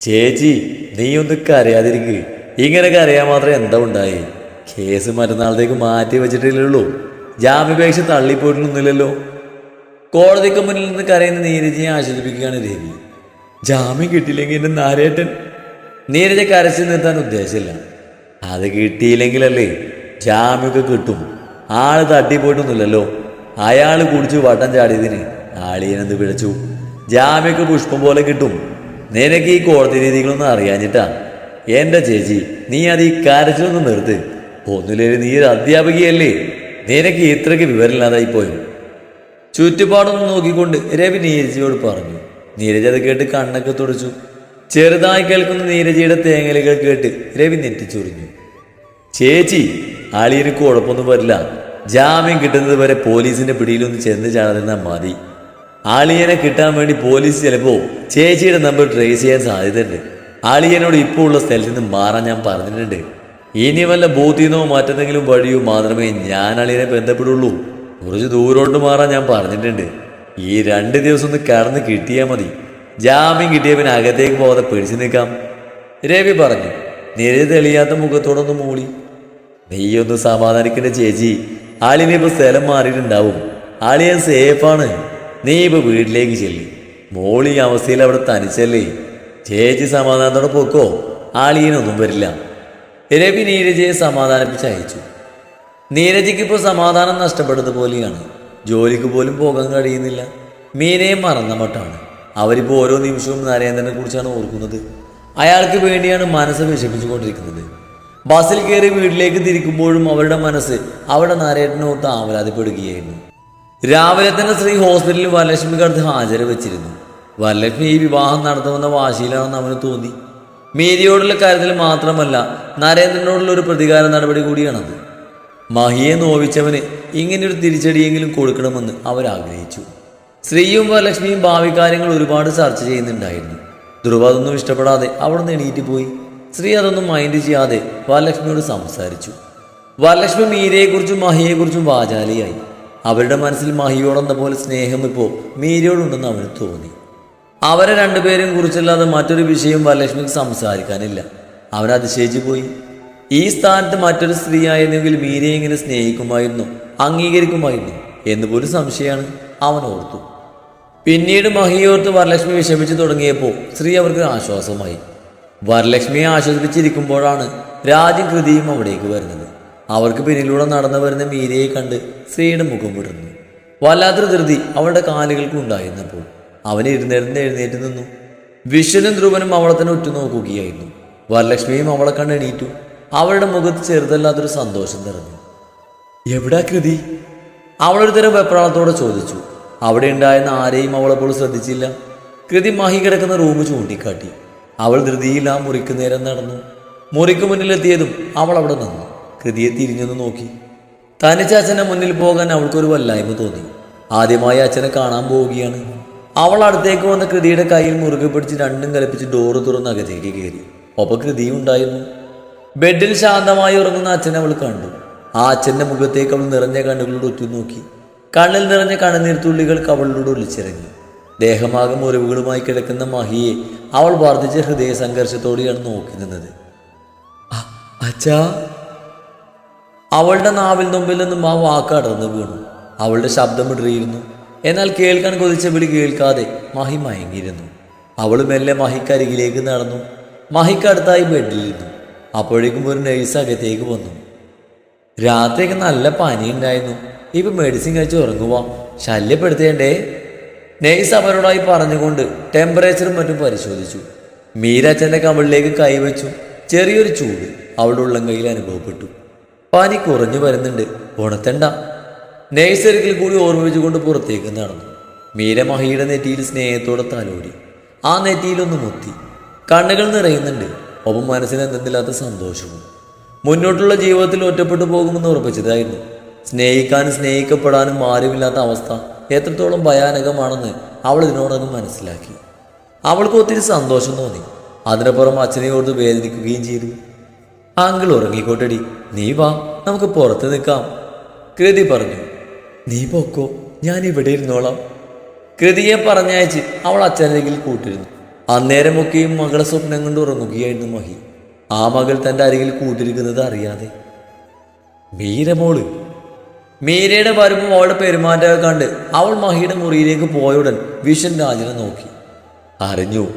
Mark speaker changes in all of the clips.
Speaker 1: ചേച്ചി നീ ഒന്ന് കരയാതിരിക്ക്. ഇങ്ങനെ അറിയാൻ മാത്രം എന്താ ഉണ്ടായി? കേസ് മറ്റന്നാളത്തേക്ക് മാറ്റി വെച്ചിട്ടില്ലല്ലോ. ജാമ്യപേക്ഷ തള്ളിപ്പോയിട്ടൊന്നുമില്ലല്ലോ കോടതിക്ക് മുന്നിൽ നിന്ന് കരയുന്ന നീരജിനെ ആശ്വസിപ്പിക്കുകയാണ് രവി ജാമ്യം കിട്ടിയില്ലെങ്കിൽ എന്റെ നാരേട്ടൻ. നീരജ കരച്ചു നിർത്താൻ ഉദ്ദേശമില്ല അത് കിട്ടിയില്ലെങ്കിലല്ലേ ജാമ്യമൊക്കെ കിട്ടും. ആൾ തട്ടിപ്പോയിട്ടൊന്നുമില്ലല്ലോ. അയാൾ കുടിച്ചു വട്ടം ചാടിയതിന് ആളിയനെന്ത് പിഴച്ചു? ജാമ്യമൊക്കെ പുഷ്പം പോലെ കിട്ടും. നിനക്ക് ഈ കോടതി രീതികളൊന്നും അറിയാഞ്ഞിട്ടാ? എന്റെ ചേച്ചി നീ അത് ഈ കരച്ചിലൊന്നും നിർത്ത്. ഒന്നുമില്ലേ നീ ഒരു അധ്യാപികയല്ലേ? നിനക്ക് ഇത്രയ്ക്ക് വിവരമില്ലാതായി പോയോ ചുറ്റുപാടൊന്ന് നോക്കിക്കൊണ്ട് രവി നീരജയോട് പറഞ്ഞു. നീരജ അത് കേട്ട് കണ്ണൊക്കെ തുടച്ചു. ചെറുതായി കേൾക്കുന്ന നീരജയുടെ തേങ്ങലുകൾ കേട്ട് രവി നെറ്റിച്ചൊറിഞ്ഞു. ചേച്ചി ആളിയന് കുഴപ്പമൊന്നും വരില്ല. ജാമ്യം കിട്ടുന്നത് വരെ പോലീസിന്റെ പിടിയിലൊന്ന് ചെന്ന് ചാടുന്ന മതി. ആളിയനെ കിട്ടാൻ വേണ്ടി പോലീസ് ചിലപ്പോ ചേച്ചിയുടെ നമ്പർ ട്രേസ് ചെയ്യാൻ സാധ്യതയുണ്ട്. ആളിയനോട് ഇപ്പോൾ ഉള്ള സ്ഥലത്ത് നിന്ന് മാറാൻ ഞാൻ പറഞ്ഞിട്ടുണ്ട്. ഇനി വല്ല ബൂത്തിന്നോ മറ്റെന്തെങ്കിലും വഴിയോ മാത്രമേ ഞാൻ അളിയനെ ബന്ധപ്പെടുള്ളൂ. കുറച്ച് ദൂരോട്ട് മാറാൻ ഞാൻ പറഞ്ഞിട്ടുണ്ട്. ഈ രണ്ട് ദിവസം ഒന്ന് കടന്ന് കിട്ടിയാൽ മതി. ജാമ്യം കിട്ടിയ പിന്നെ അകത്തേക്ക് പോകാതെ പിടിച്ചു നിൽക്കാം. രവി പറഞ്ഞു നിരതി തെളിയാത്ത മുഖത്തോടൊന്ന് മൂളി. നീയൊന്ന് സമാധാനിക്കേണ്ട ചേച്ചി. ആളിനെ ഇപ്പൊ സ്ഥലം മാറിയിട്ടുണ്ടാവും. ആളിയൻ സേഫാണ് നീ ഇപ്പൊ വീട്ടിലേക്ക് ചെല്ലി. മോളി അവസ്ഥയിൽ അവിടെ തനിച്ചല്ലേ. ചേച്ചി സമാധാനത്തോടെ പോക്കോ. ആളിയനൊന്നും വരില്ല. രവി നീരജയെ സമാധാനിപ്പിച്ച് അയച്ചു. നീരജയ്ക്ക് ഇപ്പോൾ സമാധാനം നഷ്ടപ്പെടുന്നത് പോലെയാണ്. ജോലിക്ക് പോലും പോകാൻ കഴിയുന്നില്ല. മീനയെ മറന്ന മട്ടാണ്. അവരിപ്പോൾ ഓരോ നിമിഷവും നരേന്ദ്രനെ കുറിച്ചാണ് ഓർക്കുന്നത്. അയാൾക്ക് വേണ്ടിയാണ് മനസ്സ് വിഷമിച്ചുകൊണ്ടിരിക്കുന്നത്. ബസ്സിൽ കയറി വീട്ടിലേക്ക് തിരിക്കുമ്പോഴും അവരുടെ മനസ്സ് അവിടെ നരേട്ടനോർത്ത് ആവലാതിപ്പെടുകയായിരുന്നു. രാവിലെ തന്നെ ശ്രീ ഹോസ്പിറ്റലിൽ വരലക്ഷ്മിക്ക് അടുത്ത് ഹാജര വെച്ചിരുന്നു. വരലക്ഷ്മി ഈ വിവാഹം നടത്തുമെന്ന വാശിയിലാണെന്ന് അവന് തോന്നി. മേരിയോടുള്ള കാര്യത്തിൽ മാത്രമല്ല നരേന്ദ്രനോടുള്ള ഒരു പ്രതികാര നടപടി കൂടിയാണത്. മഹിയെ നോവിച്ചവന് ഇങ്ങനെയൊരു തിരിച്ചടിയെങ്കിലും കൊടുക്കണമെന്ന് അവരാഗ്രഹിച്ചു സ്ത്രീയും വരലക്ഷ്മിയും ഭാവി കാര്യങ്ങൾ ഒരുപാട് ചർച്ച ചെയ്യുന്നുണ്ടായിരുന്നു. ധ്രുവ അതൊന്നും ഇഷ്ടപ്പെടാതെ അവിടെ നിന്ന് എണീറ്റ് പോയി. സ്ത്രീ അതൊന്നും മൈൻഡ് ചെയ്യാതെ വരലക്ഷ്മിയോട് സംസാരിച്ചു. വരലക്ഷ്മി മീരയെക്കുറിച്ചും മഹിയെക്കുറിച്ചും വാചാലിയായി. അവരുടെ മനസ്സിൽ മഹിയോടെന്ന പോലെ സ്നേഹം ഇപ്പോൾ മീരയോടുണ്ടെന്ന് അവന് തോന്നി. അവരെ രണ്ടുപേരും കുറിച്ചല്ലാതെ മറ്റൊരു വിഷയം വരലക്ഷ്മിക്ക് സംസാരിക്കാനില്ല. അവൻ അതിശയിച്ചു പോയി. ഈ സ്ഥാനത്ത് മറ്റൊരു സ്ത്രീ ആയിരുന്നെങ്കിൽ മീരയെ ഇങ്ങനെ സ്നേഹിക്കുമായിരുന്നു അംഗീകരിക്കുമായിരുന്നു എന്ന് പോലും സംശയമാണ് അവൻ ഓർത്തു. പിന്നീട് മഹിയോർത്ത് വരലക്ഷ്മി വിഷമിച്ചു തുടങ്ങിയപ്പോൾ സ്ത്രീ അവർക്ക് ആശ്വാസമായി. വരലക്ഷ്മിയെ ആശ്വസിപ്പിച്ചിരിക്കുമ്പോഴാണ് രാജകൃതിയും അവിടേക്ക് വരുന്നത്. അവർക്ക് പിന്നിലൂടെ നടന്നു വരുന്ന മീരയെ കണ്ട് സ്ത്രീയുടെ മുഖം വിടുന്നു വല്ലാത്തൊരു ധൃതി അവളുടെ കാലുകൾക്ക് ഉണ്ടായിരുന്നപ്പോൾ. അവൻ ഇരുന്നിരുന്ന് എഴുന്നേറ്റ് നിന്നു. വിശ്വനും ധ്രുവനും അവളെ തന്നെ ഉറ്റുനോക്കുകയായിരുന്നു. വരലക്ഷ്മിയും അവളെ കണ്ട് എണീറ്റു. അവളുടെ മുഖത്ത് ചെറുതല്ലാത്തൊരു സന്തോഷം നിറഞ്ഞു. എവിടാ കൃതി? അവളൊരു തരം വെപ്രാളത്തോടെ ചോദിച്ചു. അവിടെ ഉണ്ടായിരുന്ന ആരെയും അവളപ്പോൾ ശ്രദ്ധിച്ചില്ല. കൃതി മഹി കിടക്കുന്ന റൂം ചൂണ്ടിക്കാട്ടി. അവൾ ധൃതിയിൽ ആ മുറിക്ക് നടന്നു. മുറിക്ക് മുന്നിലെത്തിയതും അവൾ അവിടെ നിന്നു. കൃതിയെ തിരിഞ്ഞൊന്ന് നോക്കി. തനിച്ച് അച്ഛന്റെ മുന്നിൽ പോകാൻ അവൾക്കൊരു വല്ലായ്മ തോന്നി. ആദ്യമായി അച്ഛനെ കാണാൻ പോവുകയാണ്. അവൾ അടുത്തേക്ക് വന്ന കൃതിയുടെ കയ്യിൽ മുറുകെ പിടിച്ച് രണ്ടും കലപ്പിച്ച് ഡോറ് തുറന്ന് അകത്തേക്ക് കയറി. ഒപ്പം കൃതിയും ഉണ്ടായിരുന്നു. ബെഡിൽ ശാന്തമായി ഉറങ്ങുന്ന അച്ഛനെ അവൾ കണ്ടു. ആ അച്ഛന്റെ മുഖത്തേക്ക് അവൾ നിറഞ്ഞ കണ്ണുകളോട് ഉറ്റുനോക്കി കണ്ണിൽ നിറഞ്ഞ കണ്ണുനീർത്തുള്ളികൾ കവളിലൂടെ ഒളിച്ചിറങ്ങി. ദേഹമാകെ മുറിവുകളുമായി കിടക്കുന്ന മഹിയെ അവൾ വർദ്ധിച്ച ഹൃദയ സംഘർഷത്തോടെയാണ് നോക്കി നിന്നത്. "അ- അച്ഛാ അവളുടെ നാവിൽ മുമ്പിൽ നിന്നും ആ വാക്ക് അടർന്നു വീണു. അവളുടെ ശബ്ദം ഇടറിയിരുന്നു. എന്നാൽ കേൾക്കാൻ കൊതിച്ച വിളി കേൾക്കാതെ മഹി മയങ്ങിയിരുന്നു. അവൾ മെല്ലെ മഹിക്കരികിലേക്ക് നടന്നു. മഹിക്കടുത്തായി ബെഡിലിരുന്നു അപ്പോഴേക്കും ഒരു നഴ്സ് അകത്തേക്ക് വന്നു. രാത്രിയൊക്കെ നല്ല പനി ഉണ്ടായിരുന്നു ഇപ്പൊ മെഡിസിൻ കഴിച്ച് ഉറങ്ങുക ശല്യപ്പെടുത്തേണ്ടേ? നെയ്സ് അവരോടായി പറഞ്ഞുകൊണ്ട് ടെമ്പറേച്ചറും മറ്റും പരിശോധിച്ചു. മീരാച്ചന്റെ കവിളിലേക്ക് കൈവച്ചു. ചെറിയൊരു ചൂട് അവളുടെ ഉള്ളം കയ്യിൽ അനുഭവപ്പെട്ടു. പനി കുറഞ്ഞു വരുന്നുണ്ട്. ഉണത്തണ്ട നെയ്സറിക്കിൽ കൂടി ഓർമ്മിച്ചുകൊണ്ട് പുറത്തേക്ക് നടന്നു. മീര മഹിയുടെ നെറ്റിയിൽ സ്നേഹത്തോടെ തലോടി. ആ നെറ്റിയിലൊന്ന് മുത്തി. കണ്ണുകൾ നിറയുന്നുണ്ട്. ഒപ്പം മനസ്സിന് എന്തെന്നില്ലാത്ത സന്തോഷവും. മുന്നോട്ടുള്ള ജീവിതത്തിൽ ഒറ്റപ്പെട്ടു പോകുമെന്ന് ഉറപ്പിച്ചതായിരുന്നു. സ്നേഹിക്കാനും സ്നേഹിക്കപ്പെടാനും ആരുമില്ലാത്ത അവസ്ഥ എത്രത്തോളം ഭയാനകമാണെന്ന് അവൾ ഇതിനോടകം മനസ്സിലാക്കി. അവൾക്ക് ഒത്തിരി സന്തോഷം തോന്നി. അതിനപ്പുറം അച്ഛനെ ഓർത്ത് വേദനിക്കുകയും ചെയ്തു. അങ്കിൾ ഉറങ്ങിക്കോട്ടടി. നീ വാ നമുക്ക് പുറത്ത് നിൽക്കാം. കൃതി പറഞ്ഞു നീ പോക്കോ ഞാൻ ഇവിടെ ഇരുന്നോളാം. കൃതിയെ പറഞ്ഞയച്ച് അവൾ അച്ഛനരികിൽ കൂട്ടിരുന്നു. അന്നേരമൊക്കെയും മകളെ സ്വപ്നം കൊണ്ട് ഉറങ്ങുകയായിരുന്നു മഹി. ആ മകൾ തന്റെ അരികിൽ കൂട്ടിരിക്കുന്നത് അറിയാതെ. മീരമോൾ മീരയുടെ വരുമ്പോൾ അവളുടെ പെരുമാറ്റമൊക്കെ കണ്ട് അവൾ മഹിയുടെ മുറിയിലേക്ക് പോയുടൻ വിഷൻ രാജനെ നോക്കി. അറിഞ്ഞു.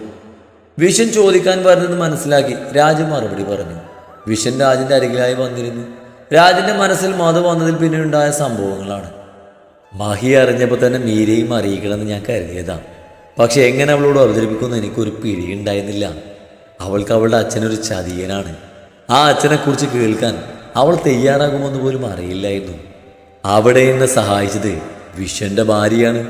Speaker 1: വിഷൻ ചോദിക്കാൻ വരുന്നത് മനസ്സിലാക്കി രാജ മറുപടി പറഞ്ഞു. വിഷൻ രാജന്റെ അരികിലായി വന്നിരുന്നു. രാജന്റെ മനസ്സിൽ മധു വന്നതിൽ പിന്നെ ഉണ്ടായ സംഭവങ്ങളാണ്. മഹി അറിഞ്ഞപ്പോൾ തന്നെ മീരയും അറിയിക്കണമെന്ന് ഞാൻ കരുതിയതാണ് പക്ഷേ എങ്ങനെ അവളോട് അവതരിപ്പിക്കുമെന്ന് എനിക്കൊരു പിടിയുണ്ടായിരുന്നില്ല. അവൾക്ക് അവളുടെ അച്ഛനൊരു ചതിയനാണ്. ആ അച്ഛനെക്കുറിച്ച് കേൾക്കാൻ അവൾ തയ്യാറാകുമെന്ന് പോലും അറിയില്ലായിരുന്നു. അവിടെ എന്നെ സഹായിച്ചത് വിഷന്റെ ഭാര്യയാണ്.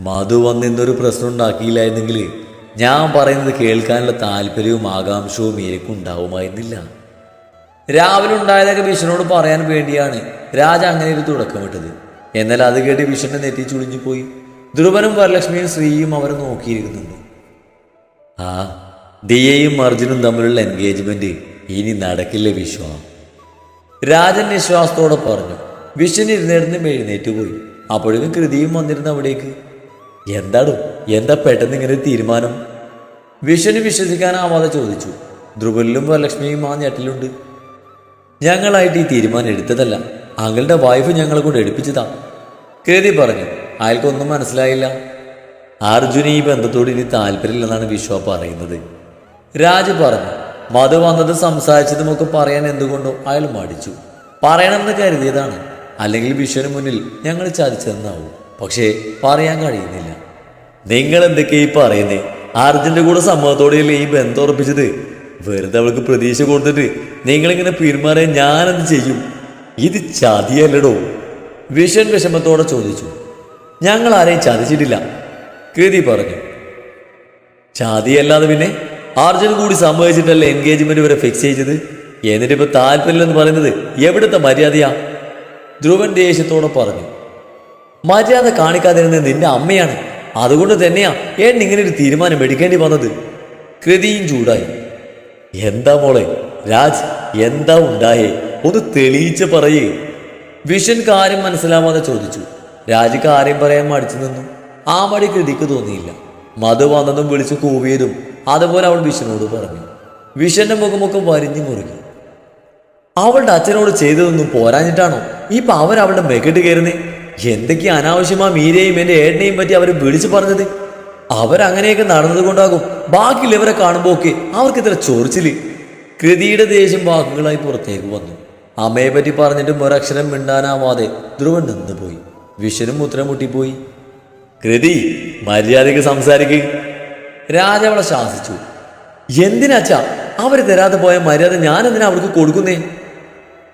Speaker 1: മധു വന്നിന്നൊരു പ്രശ്നം ഉണ്ടാക്കിയില്ലായിരുന്നെങ്കിൽ ഞാൻ പറയുന്നത് കേൾക്കാനുള്ള താല്പര്യവും ആകാംക്ഷവും മീരയ്ക്കും ഉണ്ടാവുമായിരുന്നില്ല രാവിലെ ഉണ്ടായതൊക്കെ ഭീഷണോട് പറയാൻ വേണ്ടിയാണ്. രാജ അങ്ങനെ ഒരു തുടക്കമിട്ടത് എന്നാൽ അത് കേട്ട് വിഷ്ണുന്റെ നെറ്റി ചുളിഞ്ഞു പോയി. ധ്രുവനും വരലക്ഷ്മിയും ശ്രീയും അവരെ നോക്കിയിരിക്കുന്നുണ്ട്. ആ ദിയയും അർജുനും തമ്മിലുള്ള എൻഗേജ്മെന്റ് ഇനി നടക്കില്ല വിശ്വ. രാജൻ വിശ്വാസത്തോടെ പറഞ്ഞു. വിശ്വൻ ഇരുന്നിരുന്ന് എഴുന്നേറ്റ് പോയി. അപ്പോഴേക്കും കൃതിയും വന്നിരുന്നു അവിടേക്ക്. എന്താടും എന്താ പെട്ടെന്ന് ഇങ്ങനെ തീരുമാനം? വിശ്വന് വിശ്വസിക്കാനാവാതെ ചോദിച്ചു. ധ്രുവനിലും വരലക്ഷ്മിയും ആ ഞെട്ടിലുണ്ട്. ഞങ്ങളായിട്ട് ഈ തീരുമാനം എടുത്തതല്ല. അങ്ങളുടെ വൈഫ് ഞങ്ങളെ കൊണ്ട് എടുപ്പിച്ചതാ. കൃതി പറഞ്ഞു. അയാൾക്കൊന്നും മനസ്സിലായില്ല. അർജുന ഈ ബന്ധത്തോട് ഇനി താല്പര്യമില്ലെന്നാണ് വിശ്വ പറയുന്നത്. രാജ പറഞ്ഞു മധു വന്നത് സംസാരിച്ചതുമൊക്കെ പറയാൻ എന്തുകൊണ്ടോ? അയാൾ മടിച്ചു. പറയണമെന്ന് കരുതിയതാണ്. അല്ലെങ്കിൽ വിശ്വന് മുന്നിൽ ഞങ്ങൾ ചതിച്ചതെന്നാവും പക്ഷേ പറയാൻ കഴിയുന്നില്ല. നിങ്ങൾ എന്തൊക്കെയാ ഈ പറയുന്നേ? അർജുന്റെ കൂടെ സമ്മതത്തോടെയല്ലേ ഈ ബന്ധം ഉറപ്പിച്ചത്? വെറുതെ അവൾക്ക് പ്രതീക്ഷ കൊടുത്തിട്ട് നിങ്ങളിങ്ങനെ പെരുമാറിയാൻ ഞാനെന്ത് ചെയ്യും? ഇത് ചതിയല്ലടോ. വിഷൻ വിഷമത്തോടെ ചോദിച്ചു. ഞങ്ങൾ ആരെയും ചതിച്ചിട്ടില്ല. കൃതി പറഞ്ഞു. ചതിയല്ലാതെ പിന്നെ അർജുൻ കൂടി സമ്മതിച്ചിട്ടല്ലേ എൻഗേജ്മെന്റ് വരെ ഫിക്സ് ചെയ്തത്? എന്നിട്ട് ഇപ്പൊ താല്പര്യമില്ലെന്ന് പറയുന്നത് എവിടുത്തെ മര്യാദയാ? ധ്രുവൻ ദേഷ്യത്തോടെ പറഞ്ഞു. മര്യാദ കാണിക്കാതിരുന്നത് നിന്റെ അമ്മയാണ്. അതുകൊണ്ട് തന്നെയാ ഇങ്ങനെ ഒരു തീരുമാനം എടുക്കേണ്ടി വന്നത്. കൃതിയും ചൂടായി. എന്താ മോളെ? രാജ് എന്താ ഉണ്ടായേ? ഒന്ന് തെളിയിച്ച് പറയേ. വിഷൻ കാര്യം മനസ്സിലാവാതെ ചോദിച്ചു. രാജ് കാര്യം പറയാൻ മടിച്ചു നിന്നു. ആ മടി കൃതിക്ക് തോന്നിയില്ല. മധു വന്നതും വിളിച്ചു കൂവിയതും അതുപോലെ അവൾ വിഷനോട് പറഞ്ഞു. വിഷന്റെ മുഖമൊക്കെ വരിഞ്ഞു മുറുകി. അവളുടെ അച്ഛനോട് ചെയ്തതൊന്നും പോരാഞ്ഞിട്ടാണോ? ഇപ്പൊ അവരവളുടെ മെക്കെട്ട് കയറുന്നേ? എന്തൊക്കെ അനാവശ്യമാ മീരയും എന്റെ ഏട്ടനെയും പറ്റി അവർ വിളിച്ചു പറഞ്ഞത്? അവരങ്ങനെയൊക്കെ നടന്നത് കൊണ്ടാകും. ബാക്കിയുള്ളവരെ കാണുമ്പോ ഒക്കെ അവർക്ക് ഇത്ര ചൊറിച്ചിൽ. കൃതിയുടെ ദേഷ്യം വാക്കുകളായി പുറത്തേക്ക് വന്നു. അമ്മയെ പറ്റി പറഞ്ഞിട്ടും ഒരക്ഷരം മിണ്ടാനാവാതെ ധ്രുവൻ നിന്നുപോയി വിഷനും ഉത്തരം മുട്ടിപ്പോയി. കൃതി മര്യാദയ്ക്ക് സംസാരിക്കുക രാജ അവളെ ശാസിച്ചു. എന്തിനാച്ചാ അവർ തരാതെ പോയ മര്യാദ ഞാൻ എന്തിനാ അവർക്ക് കൊടുക്കുന്നേ?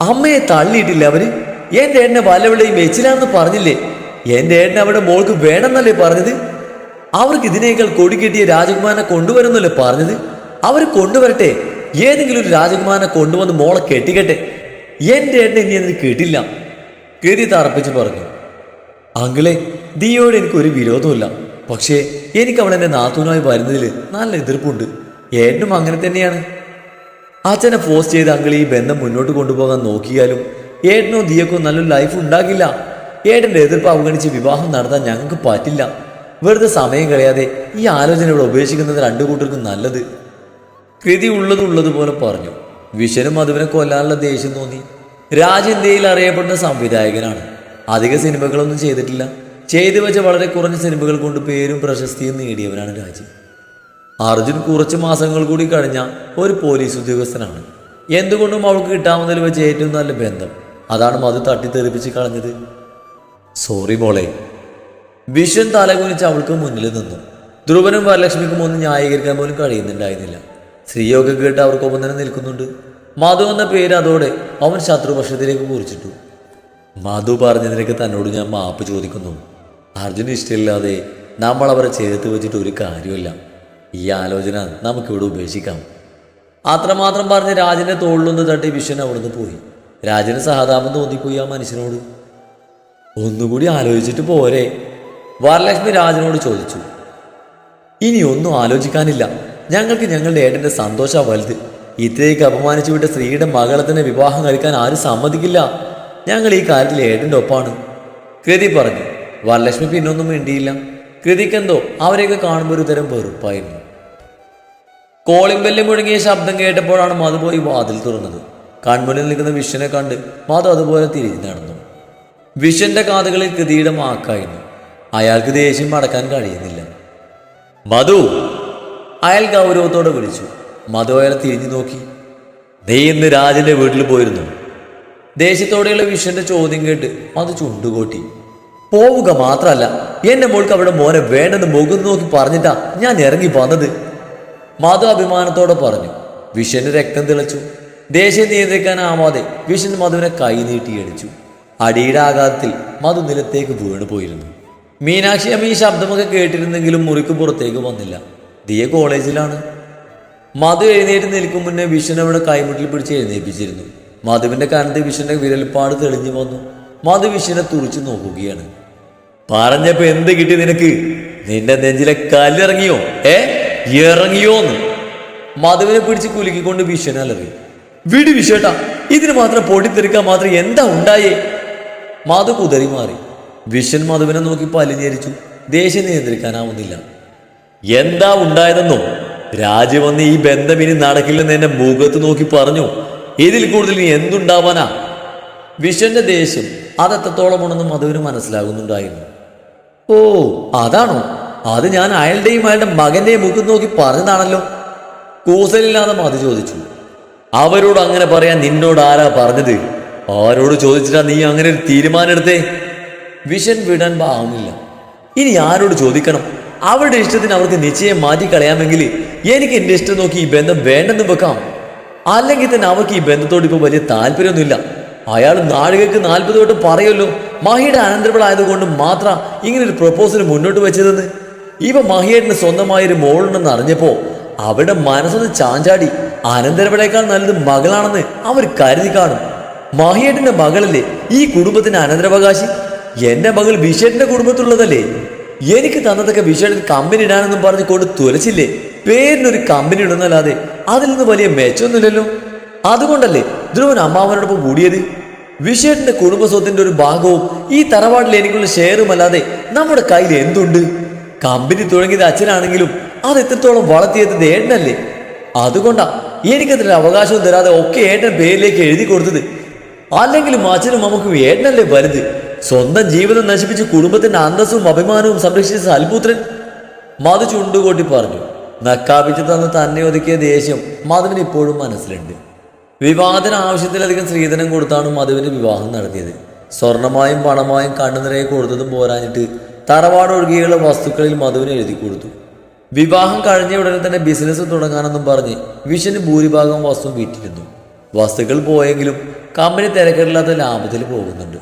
Speaker 1: അമ്മയെ തള്ളിയിട്ടില്ല അവർ? എന്റെ ഏട്ടനെ വല്ലവിടെയും വെച്ചില്ലാന്ന് പറഞ്ഞില്ലേ? എന്റെ ഏട്ടനെ അവരുടെ മോൾക്ക് വേണമെന്നല്ലേ പറഞ്ഞത്? അവർക്ക് ഇതിനേക്കാൾ കൊടി കിട്ടിയ രാജകുമാരനെ കൊണ്ടുവരുന്നല്ലേ പറഞ്ഞത്? അവർ കൊണ്ടുവരട്ടെ. ഏതെങ്കിലും ഒരു രാജകുമാരനെ കൊണ്ടുവന്ന് മോളെ കെട്ടിക്കട്ടെ. എന്റെ ഏട്ടൻ ഇനി അതിന് കേട്ടില്ല. കൃതി തറപ്പിച്ച് പറഞ്ഞു. അങ്കിളെ ദിയോട് എനിക്ക് ഒരു വിരോധമില്ല പക്ഷേ എനിക്ക് അവൾ എന്റെ നാത്തൂനായി വരുന്നതിൽ നല്ല എതിർപ്പുണ്ട്. ഏട്ടനും അങ്ങനെ തന്നെയാണ്. അച്ഛനെ ഫോഴ്സ് ചെയ്ത് അങ്കിൾ ഈ ബന്ധം മുന്നോട്ട് കൊണ്ടുപോകാൻ നോക്കിയാലും ഏട്ടനോ ദിയക്കോ നല്ലൊരു ലൈഫ് ഉണ്ടാകില്ല. ഏട്ടന്റെ എതിർപ്പ് അവഗണിച്ച് വിവാഹം നടത്താൻ ഞങ്ങൾക്ക് പറ്റില്ല. വെറുതെ സമയം കളയാതെ ഈ ആലോചന ഇവിടെ ഉപേക്ഷിക്കുന്നത് രണ്ടു കൂട്ടർക്കും നല്ലത്. കൃതി ഉള്ളത് ഉള്ളതുപോലെ പറഞ്ഞു. വിശനും മധുവിനെ കൊല്ലാനുള്ള ദേഷ്യം തോന്നി. രാജ് ഇന്ത്യയിൽ അറിയപ്പെടുന്ന സംവിധായകനാണ്. അധിക സിനിമകളൊന്നും ചെയ്തിട്ടില്ല. ചെയ്തു വെച്ച വളരെ കുറഞ്ഞ സിനിമകൾ കൊണ്ട് പേരും പ്രശസ്തിയും നേടിയവനാണ് രാജ്. അർജുൻ കുറച്ച് മാസങ്ങൾ കൂടി കഴിഞ്ഞ ഒരു പോലീസ് ഉദ്യോഗസ്ഥനാണ്. എന്തുകൊണ്ടും അവൾക്ക് കിട്ടാവുന്നതിൽ വെച്ച് ഏറ്റവും നല്ല ബന്ധം. അതാണ് മധു തട്ടിത്തെറിപ്പിച്ച് കളഞ്ഞത്. സോറി മോളെ. വിഷൻ തലകുനിച്ച് അവൾക്ക് മുന്നിൽ നിന്നു. ധ്രുവനും വരലക്ഷ്മിക്കും ഒന്നും ന്യായീകരിക്കാൻ പോലും കഴിയുന്നുണ്ടായിരുന്നില്ല. സ്ത്രീയൊക്കെ കേട്ട് അവർക്കൊപ്പം തന്നെ നിൽക്കുന്നുണ്ട്. മധു എന്ന പേര് അതോടെ അവൻ ശത്രുപക്ഷത്തിലേക്ക് കുറിച്ചിട്ടു. മധു പറഞ്ഞതിനൊക്കെ തന്നോട് ഞാൻ മാപ്പ് ചോദിക്കുന്നു. അർജുന ഇഷ്ടമില്ലാതെ നമ്മൾ അവരെ ചേർത്ത് വെച്ചിട്ട് ഒരു കാര്യമില്ല. ഈ ആലോചന നമുക്കിവിടെ ഉപേക്ഷിക്കാം. അത്രമാത്രം പറഞ്ഞ് രാജനെ തോളിലൊന്ന് തട്ടി വിശ്വൻ അവിടുന്ന് പോയി. രാജന് സഹതാപം തോന്നിപ്പോയി ആ മനുഷ്യനോട്. ഒന്നുകൂടി ആലോചിച്ചിട്ട് പോരെ. വരലക്ഷ്മി രാജനോട് ചോദിച്ചു. ഇനി ഒന്നും ആലോചിക്കാനില്ല. ഞങ്ങൾക്ക് ഞങ്ങളുടെ ഏട്ടന്റെ സന്തോഷ വലുത്. ഇത്രയൊക്കെ അപമാനിച്ചു വിട്ട സ്ത്രീയുടെ മകളെ തന്നെ വിവാഹം കഴിക്കാൻ ആരും സമ്മതിക്കില്ല. ഞങ്ങൾ ഈ കാര്യത്തിൽ ഏട്ടന്റെ ഒപ്പാണ്. കൃതി പറഞ്ഞു. വരലക്ഷ്മി പിന്നൊന്നും മിണ്ടിയില്ല. കൃതിക്കെന്തോ അവരെയൊക്കെ കാണുമ്പോൾ ഒരു തരം വെറുപ്പായിരുന്നു. കോളിംഗ് ബെല്ല് മുഴങ്ങിയ ശബ്ദം കേട്ടപ്പോഴാണ് മധു പോയി വാതിൽ തുറന്നത്. കൺമുന്നിൽ നിൽക്കുന്ന വിഷനെ കണ്ട് മധു അതുപോലെ തിരിഞ്ഞു നടന്നു. വിഷന്റെ കാതുകളിൽ കൃതിയുടെ മാക്കായിരുന്നു. അയാൾക്ക് ദേഷ്യം മടക്കാൻ കഴിയുന്നില്ല. മധു! അയാൾ ഗൗരവത്തോടെ വിളിച്ചു. മധു അയാളെ തിരിഞ്ഞു നോക്കി. നീ ഇന്ന് രാജന്റെ വീട്ടിൽ പോയിരുന്നു. ദേഷ്യത്തോടെയുള്ള വിഷന്റെ ചോദ്യം കേട്ട് മധു ചുണ്ടുകൂട്ടി. പോവുക മാത്രമല്ല എന്റെ മോൾക്ക് അവിടെ മോനെ വേണ്ടെന്ന് മുഖം നോക്കി പറഞ്ഞിട്ടാ ഞാൻ ഇറങ്ങി വന്നത്. മധു അഭിമാനത്തോടെ പറഞ്ഞു. വിഷന്റെ രക്തം തിളച്ചു. ദേഷ്യം നിയന്ത്രിക്കാനാവാതെ വിഷൻ മധുവിനെ കൈ നീട്ടിയടിച്ചു അടിയുടെ ആഘാതത്തിൽ മധു നിലത്തേക്ക് വീണു പോയിരുന്നു മീനാക്ഷി അമ്മ ഈ ശബ്ദമൊക്കെ കേട്ടിരുന്നെങ്കിലും മുറിക്ക് പുറത്തേക്ക് വന്നില്ല. ദിയ കോളേജിലാണ്. മധു എഴുന്നേറ്റ് നിൽക്കും മുന്നേ വിഷൻ അവിടെ കൈമുട്ടിൽ പിടിച്ച് എഴുന്നേൽപ്പിച്ചിരുന്നു മധുവിന്റെ കനത്ത് വിഷന്റെ വിരൽപ്പാട് തെളിഞ്ഞു വന്നു. മധു വിഷനെ തുറിച്ചു നോക്കുകയാണ്. പറഞ്ഞപ്പോ എന്ത് കിട്ടി നിനക്ക്? നിന്റെ നെഞ്ചിലെ കല്ലിറങ്ങിയോ ഏ? ഇറങ്ങിയോന്ന് മധുവിനെ പിടിച്ച് കുലുക്കിക്കൊണ്ട് വിഷൻ അലറി. വിടി വിഷേട്ടാ ഇതിന് മാത്രം പൊടിത്തെറിക്കാൻ മാത്രം എന്താ ഉണ്ടായേ? മധു കുതറി മാറി. വിഷൻ മധുവിനെ നോക്കി പലിഞ്ഞരിച്ചു. ദേഷ്യം നിയന്ത്രിക്കാനാവുന്നില്ല. എന്താ ഉണ്ടായതെന്നോ രാജവന്ന് ഈ ബന്ധം ഇനി നടക്കില്ലെന്ന് എന്റെ മുഖത്ത് നോക്കി പറഞ്ഞു. ഇതിൽ കൂടുതൽ ഇനി എന്തുണ്ടാവാനാ? വിഷന്റെ ദേഷ്യം അതെത്രത്തോളം ഉണ്ടെന്നും മധുവിന് മനസ്സിലാകുന്നുണ്ടായിരുന്നു. ഓ അതാണോ? അത് ഞാൻ അയാളുടെയും അയാളുടെ മകന്റെയും മുഖത്ത് നോക്കി പറഞ്ഞതാണല്ലോ. കൂസലില്ലാതെ മധു ചോദിച്ചു. അവരോട് അങ്ങനെ പറയാൻ നിന്നോട് ആരാ പറഞ്ഞത്? ആരോട് ചോദിച്ചിട്ടാ നീ അങ്ങനെ ഒരു തീരുമാനം എടുത്തേ വിഷൻ വിടാൻ ഭാവമില്ല ഇനി ആരോട് ചോദിക്കണം? അവരുടെ ഇഷ്ടത്തിന് അവർക്ക് നിശ്ചയം മാറ്റി കളയാമെങ്കിൽ എനിക്ക് എന്റെ ഇഷ്ടം നോക്കി ഈ ബന്ധം വേണ്ടെന്ന് വെക്കാം. അല്ലെങ്കിൽ തന്നെ അവർക്ക് ഈ ബന്ധത്തോട് ഇപ്പൊ വലിയ താല്പര്യമൊന്നുമില്ല. അയാൾ നാഴികക്ക് നാൽപ്പത് തൊട്ട് പറയുമല്ലോ മഹിയുടെ അനന്തരവളായതുകൊണ്ട് മാത്രം ഇങ്ങനെ ഒരു പ്രപ്പോസൽ മുന്നോട്ട് വെച്ചതെന്ന്. ഇവ മഹിയേട്ടന് സ്വന്തമായൊരു മോളുണ്ടെന്ന് അറിഞ്ഞപ്പോ അവരുടെ മനസ്സൊന്ന് ചാഞ്ചാടി അനന്തരവളേക്കാൾ നല്ലത് മകളാണെന്ന് അവർ കരുതി കാണും. മഹിയേട്ടിന്റെ മകളല്ലേ ഈ കുടുംബത്തിന്റെ അനന്തരാവകാശി? എന്റെ മകൾ ബിഷേട്ടിന്റെ കുടുംബത്തിലുള്ളതല്ലേ? എനിക്ക് തന്നതൊക്കെ വിഷേട്ടൻ കമ്പനി ഇടാനെന്നും പറഞ്ഞ് കൊണ്ട് തുലച്ചില്ലേ പേരിനൊരു കമ്പനി ഇടുന്നല്ലാതെ അതിൽ നിന്ന് വലിയ മെച്ചമൊന്നുമില്ലല്ലോ അതുകൊണ്ടല്ലേ ധ്രുവൻ അമ്മാവനോടൊപ്പം കൂടിയത്? വിഷയത്തിന്റെ കുടുംബസ്വത്തിന്റെ ഒരു ഭാഗവും ഈ തറവാട്ടിൽ എനിക്കുള്ള ഷെയറും അല്ലാതെ നമ്മുടെ കയ്യിൽ എന്തുണ്ട്? കമ്പനി തുടങ്ങിയത് അച്ഛനാണെങ്കിലും അത് എത്രത്തോളം വളർത്തിയെത്തത് ഏട്ടനല്ലേ? അതുകൊണ്ടാ എനിക്കതിൽ അവകാശവും തരാതെ ഒക്കെ ഏട്ടൻ പേരിലേക്ക് എഴുതി കൊടുത്തത്. അല്ലെങ്കിലും അച്ഛനും അമ്മക്കും ഏട്ടനല്ലേ വലുത്? സ്വന്തം ജീവിതം നശിപ്പിച്ച് കുടുംബത്തിന്റെ അന്തസ്സും അഭിമാനവും സംരക്ഷിച്ച സൽപുത്രൻ മധു ചുണ്ടുകൂട്ടി പറഞ്ഞു നക്കാപിച്ച് തന്ന് തന്നെ ഒതുക്കിയ ദേഷ്യം മധുവിന് ഇപ്പോഴും മനസ്സിലുണ്ട്. വിവാഹത്തിന് ആവശ്യത്തിലധികം സ്ത്രീധനം കൊടുത്താണ് മധുവിന് വിവാഹം നടത്തിയത്. സ്വർണമായും പണമായും കണ്ണുനിറയെ കൊടുത്തതും പോരാഞ്ഞിട്ട് തറവാട് ഒഴികെയുള്ള വസ്തുക്കളിൽ മധുവിന് എഴുതി കൊടുത്തു. വിവാഹം കഴിഞ്ഞ ഉടനെ തന്നെ ബിസിനസ് തുടങ്ങാനെന്നും പറഞ്ഞ് വിഷന് ഭൂരിഭാഗം വസ്തു വിറ്റിരുന്നു വസ്തുക്കൾ പോയെങ്കിലും കമ്പനി തിരക്കില്ലാത്ത ലാഭത്തിൽ പോകുന്നുണ്ട്.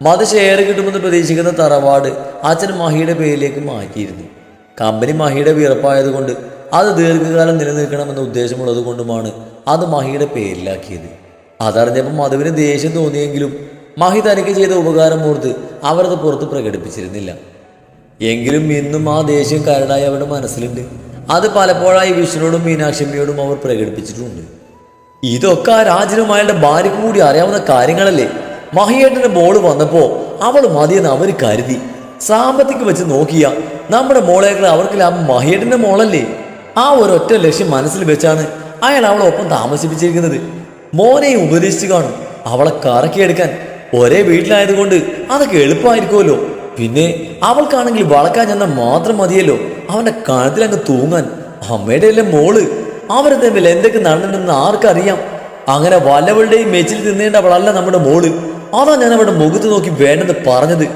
Speaker 1: മത് ഷെയർ കിട്ടുമെന്ന് പ്രതീക്ഷിക്കുന്ന തറവാട് അച്ഛൻ മഹിയുടെ പേരിലേക്ക് മാറ്റിയിരുന്നു. കമ്പനി മഹിയുടെ വിറപ്പായതുകൊണ്ട് അത് ദീർഘകാലം നിലനിൽക്കണമെന്ന ഉദ്ദേശമുള്ളത് കൊണ്ടുമാണ് അത് മഹിയുടെ പേരിലാക്കിയത്. അതറിഞ്ഞപ്പോൾ മധുവിന് ദേഷ്യം തോന്നിയെങ്കിലും മഹി തനിക്ക് ചെയ്ത ഉപകാരം ഓർത്ത് അവരത് പുറത്ത് പ്രകടിപ്പിച്ചിരുന്നില്ല. എങ്കിലും ഇന്നും ആ ദേഷ്യം കരടായി അവരുടെ മനസ്സിലുണ്ട്. അത് പലപ്പോഴായി വിഷ്ണുവോടും മീനാക്ഷമ്മിയോടും അവർ പ്രകടിപ്പിച്ചിട്ടുണ്ട്. ഇതൊക്കെ ആ രാജനും അയാളുടെ ഭാര്യക്കും കൂടി അറിയാവുന്ന കാര്യങ്ങളല്ലേ? മഹിയേട്ടന്റെ മോൾ വന്നപ്പോൾ അവൾ മതിയെന്ന് അവർ കരുതി. സാമ്പത്തികം വെച്ച് നോക്കിയ നമ്മുടെ മോളേക്കാൾ അവർക്ക് ലാഭം മഹിയേട്ടന്റെ മോളല്ലേ? ആ ഒരൊറ്റ ലക്ഷ്യം മനസ്സിൽ വെച്ചാണ് അയാൾ അവളെ ഒപ്പം താമസിപ്പിച്ചിരിക്കുന്നത്. മോനെ ഉപദേശിച്ചു കാണും. അവളെ കറക്കിയെടുക്കാൻ ഒരേ വീട്ടിലായതുകൊണ്ട് അതൊക്കെ എളുപ്പമായിരിക്കുമല്ലോ. പിന്നെ അവൾക്കാണെങ്കിൽ വളക്കാൻ ചെന്നാൽ മാത്രം മതിയല്ലോ. കഴുത്തിൽ അങ്ങ് തൂങ്ങാൻ. അമ്മയുടെ അല്ലേ മോൾ? അവരെ തമ്മിൽ എന്തൊക്കെ നടന്നിട്ടുണ്ടെന്ന് ആർക്കറിയാം? അങ്ങനെ വല്ലവളുടെയും മെച്ചിൽ തിന്നേണ്ടവളല്ല നമ്മുടെ മോൾ. അതാ ഞാൻ അവിടെ മുഖത്ത് നോക്കി വേണ്ടെന്ന് പറഞ്ഞത്.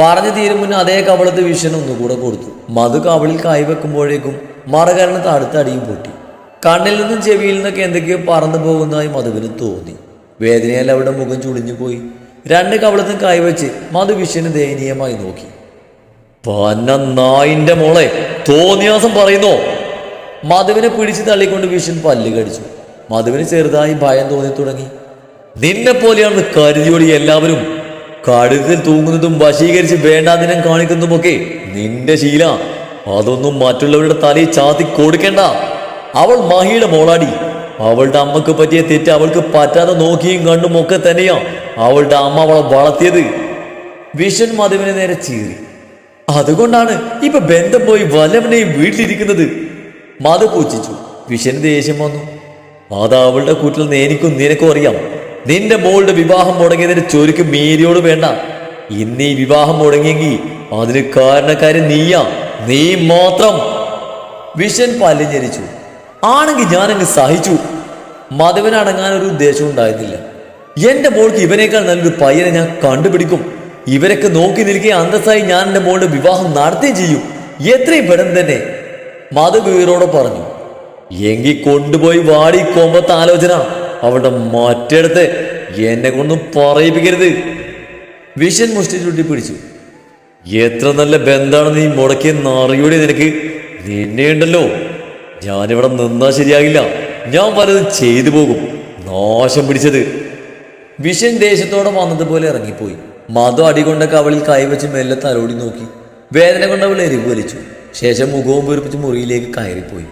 Speaker 1: പറഞ്ഞു തീരും മുന്നേ അതേ കവളത്തെ വിഷൻ ഒന്നുകൂടെ കൊടുത്തു. മധു കവളിൽ കൈവെക്കുമ്പോഴേക്കും മറകരണത്ത് അടുത്ത അടിയും പൊട്ടി. കണ്ണിൽ നിന്നും ചെവിയിൽ നിന്നൊക്കെ എന്തൊക്കെയോ പറന്നു പോകുന്നതായി മധുവിന് തോന്നി. വേദനയാൽ അവിടെ മുഖം ചുളിഞ്ഞു പോയി. രണ്ട് കവളത്തും കൈവച്ച് മധു വിഷന് ദയനീയമായി നോക്കി. പന്ന നായിന്റെ മോളെ തോന്നിയാസം പറയുന്നോ? മധുവിനെ പിടിച്ച് തള്ളിക്കൊണ്ട് വിഷൻ പല്ല് കടിച്ചു. മധുവിന് ചെറുതായി ഭയം തോന്നി തുടങ്ങി. നിന്നെ പോലെയാണ് കരുതിയോടി എല്ലാവരും. കടുത്തിൽ തൂങ്ങുന്നതും വശീകരിച്ച് വേണ്ടാദിനം കാണിക്കുന്നതുമൊക്കെ നിന്റെ ശീല. അതൊന്നും മറ്റുള്ളവരുടെ തലയിൽ ചാത്തി കൊടുക്കണ്ട. അവൾ മഹിയുടെ മോളാടി. അവളുടെ അമ്മയ്ക്ക് പറ്റിയ തെറ്റ് അവൾക്ക് പറ്റാതെ നോക്കിയും കണ്ടും ഒക്കെ തന്നെയാ അവളുടെ അമ്മ അവളെ വളർത്തിയത്. വിഷൻ മധുവിനെ നേരെ ചീറി. അതുകൊണ്ടാണ് ഇപ്പൊ ബന്ധം പോയി വല്ലവനെയും വീട്ടിലിരിക്കുന്നത്. മധു പൂച്ചിച്ചു വിഷന് ദേഷ്യം വന്നു. അത് അവളുടെ കൂട്ടിൽ നിന്ന് എനിക്കും നിനക്കും അറിയാം. നിന്റെ മോളുടെ വിവാഹം മുടങ്ങിയതിന് ചൊരുക്ക് മേരിയോട് വേണ്ട. ഇന്ന് ഈ വിവാഹം മുടങ്ങിയെങ്കിൽ അതിന് കാരണക്കാരൻ നീയാ. നീ മാത്രം. വിഷൻ പല്ലിഞ്ഞരിച്ചു. ആണെങ്കിൽ ഞാനങ്ങ് സഹിച്ചു. മധുവനടങ്ങാൻ ഒരു ഉദ്ദേശം ഉണ്ടായിരുന്നില്ല. എന്റെ മോൾക്ക് ഇവനേക്കാൾ നല്ലൊരു പയ്യനെ ഞാൻ കണ്ടുപിടിക്കും. ഇവരൊക്കെ നോക്കി നിൽക്കുക അന്തസ്സായി ഞാൻ എന്റെ മോളുടെ വിവാഹം നടത്തുകയും ചെയ്യും. എത്രയും പെടും തന്നെ. മധു വീറോടെ പറഞ്ഞു എങ്കിൽ കൊണ്ടുപോയി വാടി കൊമ്പത്തെ ആലോചന. അവളുടെ മറ്റിടത്ത് എന്നെ കൊണ്ടും പറയിപ്പിക്കരുത്. വിഷൻ മുഷ്ടി ചുട്ടി പിടിച്ചു. എത്ര നല്ല ബന്ധാണ് നീ മുടക്കിയ അറിയൂടെ നിനക്ക്. നിന്നെയുണ്ടല്ലോ ഞാനിവിടെ നിന്നാ ശരിയാകില്ല. ഞാൻ പലതും ചെയ്തു പോകും. നാശം പിടിച്ചത്. വിഷൻ ദേശത്തോടെ വന്നതുപോലെ ഇറങ്ങിപ്പോയി. മധു അടികൊണ്ട കവളിൽ കൈവച്ച് മെല്ലെ തലോടി നോക്കി. വേദന കൊണ്ട് അവൾ എരിവ് വലിച്ചു. ശേഷം മുഖവും വീർപ്പിച്ച് മുറിയിലേക്ക് കയറിപ്പോയി.